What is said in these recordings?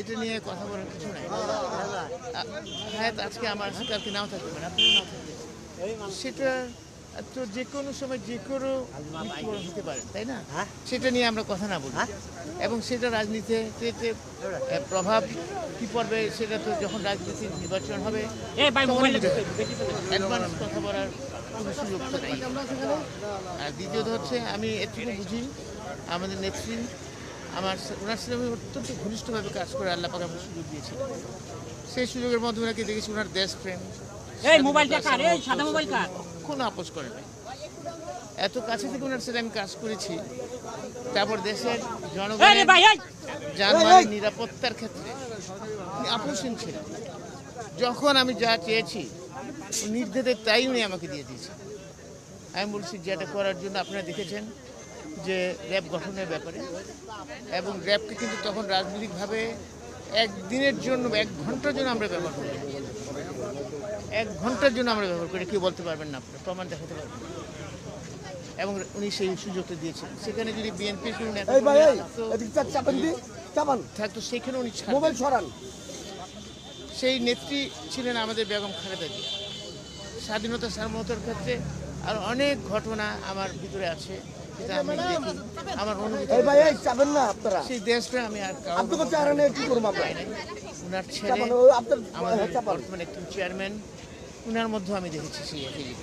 এটা নিয়ে কথা বলার কিছু নাই। হ্যাঁ আজকে আমার কালকে নাও থাকতে পারে, আপনিও নাও থাকতে সেটা তো যে কোনো সময় যে কোনো মৃত্যুবরণ হতে পারে তাই না? সেটা নিয়ে আমরা কথা না বলি। এবং সেটা রাজনীতিতে প্রভাব কি পড়বে সেটা তো যখন রাজনীতি নির্বাচন হবে অ্যাডভান্স কথা বলার কোনো সুযোগ তো নেই। আর দ্বিতীয়ত হচ্ছে আমি এটুকু বুঝি আমাদের নেত্রী আমার ওনার সাথে আমি অত্যন্ত ঘনিষ্ঠভাবে কাজ করে আল্লাহ পাক আমাকে সুযোগ দিয়েছিল সেই সুযোগের মধ্যে ওনাকে দেখেছি ওনার দেশপ্রেম এই মোবাইলটা কার? এই সাদা মোবাইল কার? কোনো আপোষ করে নাই? এত কাছে থেকে ওনার সাথে আমি কাজ করেছি। তারপর দেশের জনগণের যানবাহনের নিরাপত্তার ক্ষেত্রে উনি আপোষহীন ছিলেন। যখন আমি যা চেয়েছি নির্দেশে তাই উনি আমাকে দিয়ে দিয়েছে আমি বলছি যেটা করার জন্য আপনারা দেখেছেন যে র্যাব গঠনের ব্যাপারে এবং র্যাবকে কিন্তু তখন রাজনৈতিকভাবে একদিনের জন্য এক ঘণ্টার জন্য আমরা ব্যবহার করি এক ঘণ্টার জন্য আমরা ব্যবহার করি কেউ বলতে পারবেন না আপনার প্রমাণ দেখাতে পারবেন এবং উনি সেই সুযোগটা দিয়েছেন। সেখানে যদি এই থাকতো সেখানে উনি মোবাইল সরান। সেই নেত্রী ছিলেন আমাদের বেগম খালেদা জিয়া। স্বাধীনতা সার্বভৌমতার ক্ষেত্রে আর অনেক ঘটনা আমার ভিতরে আছে যেটা আমি দেখি আমার অনুভূতি। এই ভাই চাবেন না আপনারা। সেই দেশটা আমি আর কারও আপনি তো চারেন কি করব আমরা? পাই নাই ওনার ছেলে আপনার আমাদের হ্যাঁ, বর্তমানে একজন চেয়ারম্যান ওনার মধ্যে আমি দেখেছি সেই একই জিনিস।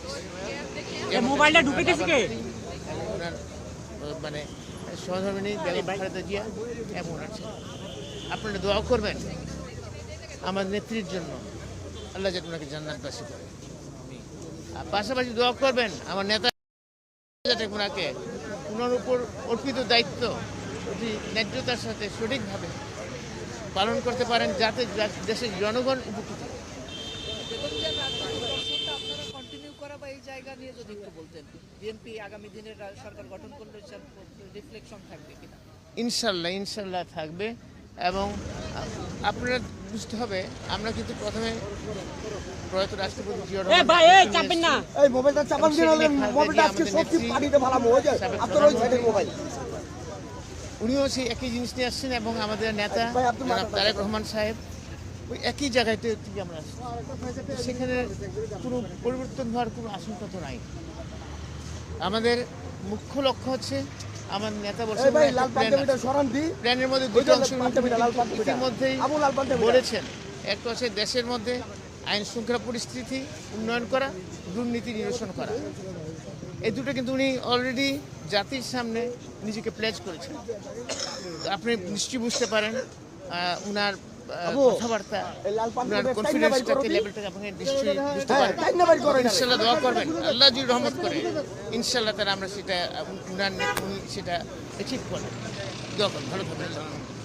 এই মোবাইলটা ঢুকেছে কে? এবং ওনার মানে সহধর্মিনী বেগম খালেদা জিয়া এবং ওনার আপনারা দোয়া করবেন আমার নেত্রীর জন্য। আল্লাহ যাতে ওনাকে জান্নাতবাসী করে। আর পাশাপাশি দোয়া করবেন আমার নেতা যাতে ওনাকে ওনার উপর অর্পিত দায়িত্ব অতি ন্যায্যতার সাথে সঠিকভাবে পালন করতে পারেন যাতে দেশের জনগণ উপকৃত হয়। দর্শনটা আপনারা এই জায়গা নিয়ে যদি একটু বলতেন বিএনপি আগামী দিনের সরকার গঠন করলে রিফ্লেকশন থাকবে কিনা? ইনশাল্লাহ ইনশাল্লাহ থাকবে এবং আপনারা বুঝতে হবে আমরা কিন্তু প্রথমে প্রয়াত রাষ্ট্রপতি জিয়া এই রহমান ভাই এই চাপেন না। এই মোবাইলটা চাপান দিয়ে সেখানে মোবাইলটা আজকে সত্যি পানিতে ভালো হয়ে যায়। আপনার ওই সাইডের মোবাইল। উনিও সেই একই জিনিস নিয়ে আসছেন এবং আমাদের নেতা তারেক রহমান সাহেব ওই একই জায়গাতে থেকে আমরা আসছি সেখানে কোনো পরিবর্তন হওয়ার কোনো আশঙ্কা তো নাই। আমাদের মুখ্য লক্ষ্য হচ্ছে আমার নেতা বলছেন প্ল্যানের মধ্যে দুটো অংশ ইতিমধ্যেই। বলেছেন। একটা হচ্ছে দেশের মধ্যে আইন শৃঙ্খলা পরিস্থিতি উন্নয়ন করা দুর্নীতি নিরসন করা। এই দুটো কিন্তু উনি অলরেডি জাতির সামনে নিজেকে প্লেজ করেছেন। আপনি নিশ্চয়ই বুঝতে পারেন উনার কথাবার্তা। কনফিডেন্সটাকে লেভেলটাকে নিশ্চয়ই বুঝতে হ্যাঁ, করো এখানে। ইনশাল্লাহ দোয়া করবেন। আল্লাহ যদি রহমত করে। ইনশাল্লাহ তারা আমরা সেটা উনার উনি সেটা অ্যাচিভ করেন দোয়া করবেন ভালো থাকবেন।